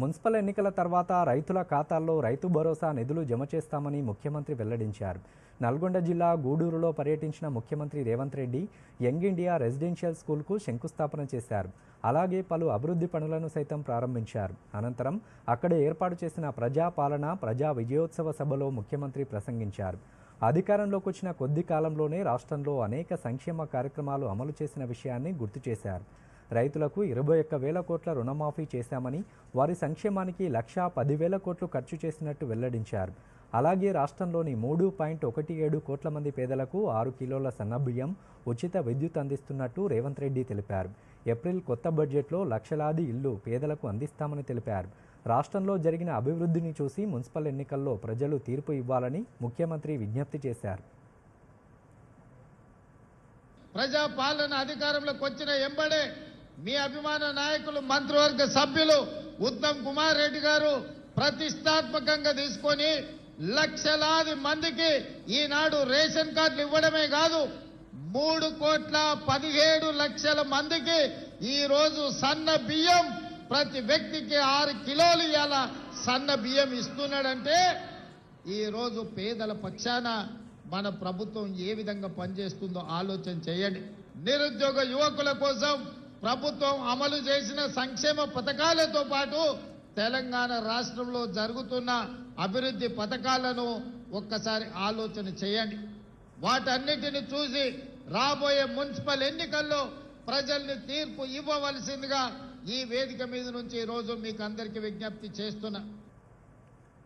Municipal ఎన్నికల తర్వాత రైతుల ఖాతాల్లో రైతు భరోసా నిధులు జమ చేస్తామని ముఖ్యమంత్రి వెల్లడించారు. నల్గొండ జిల్లా గూడూరులో పర్యటించిన ముఖ్యమంత్రి Revanth Reddy Young India residential స్కూల్కు శంకుస్థాపన చేశారు. అలాగే పలు అభివృద్ధి పనులను సైతం ప్రారంభించారు. అనంతరం అక్కడ ఏర్పాటు చేసిన ప్రజాపాలన ప్రజా విజయోత్సవ సభలో ముఖ్యమంత్రి ప్రసంగించారు. అధికారంలోకి వచ్చిన కొద్ది కాలంలోనే రాష్ట్రంలో అనేక సంక్షేమ కార్యక్రమాలు అమలు చేసిన విషయాన్ని గుర్తు చేశారు. రైతులకు ఇరవై ఒక్క వేల కోట్ల రుణమాఫీ చేశామని వారి సంక్షేమానికి లక్షా పదివేల కోట్లు ఖర్చు చేసినట్టు వెల్లడించారు. అలాగే రాష్ట్రంలోని మూడు పాయింట్ ఒకటి ఏడు కోట్ల మంది పేదలకు ఆరు కిలోల సన్నబియ్యం ఉచిత విద్యుత్ అందిస్తున్నట్టు రేవంత్ రెడ్డి తెలిపారు. ఏప్రిల్ కొత్త బడ్జెట్లో లక్షలాది ఇల్లు పేదలకు అందిస్తామని తెలిపారు. రాష్ట్రంలో జరిగిన అభివృద్ధిని చూసి మున్సిపల్ ఎన్నికల్లో ప్రజలు తీర్పు ఇవ్వాలని ముఖ్యమంత్రి విజ్ఞప్తి చేశారు. ప్రజా పాలన అధికారంలోకి వచ్చిన ఎంబడే మీ అభిమాన నాయకులు మంత్రివర్గ సభ్యులు ఉత్తమ్ కుమార్ రెడ్డి గారు ప్రతిష్టాత్మకంగా తీసుకొని లక్షలాది మందికి ఈనాడు రేషన్ కార్డులు ఇవ్వడమే కాదు మూడు కోట్ల పదిహేడు లక్షల మందికి ఈ రోజు సన్న బియ్యం ప్రతి వ్యక్తికి ఆరు కిలోలు ఇవాళ సన్న బియ్యం ఇస్తున్నాడంటే ఈ రోజు పేదల పక్షాన మన ప్రభుత్వం ఏ విధంగా పనిచేస్తుందో ఆలోచన చేయండి. నిరుద్యోగ యువకుల కోసం ప్రభుత్వం అమలు చేసిన సంక్షేమ పథకాలతో పాటు తెలంగాణ రాష్ట్రంలో జరుగుతున్న అభివృద్ధి పథకాలను ఒక్కసారి ఆలోచన చేయండి. వాటన్నిటిని చూసి రాబోయే మున్సిపల్ ఎన్నికల్లో ప్రజల్ని తీర్పు ఇవ్వవలసిందిగా ఈ వేదిక మీద నుంచి ఈ రోజు మీకు అందరికీ విజ్ఞప్తి చేస్తున్నా.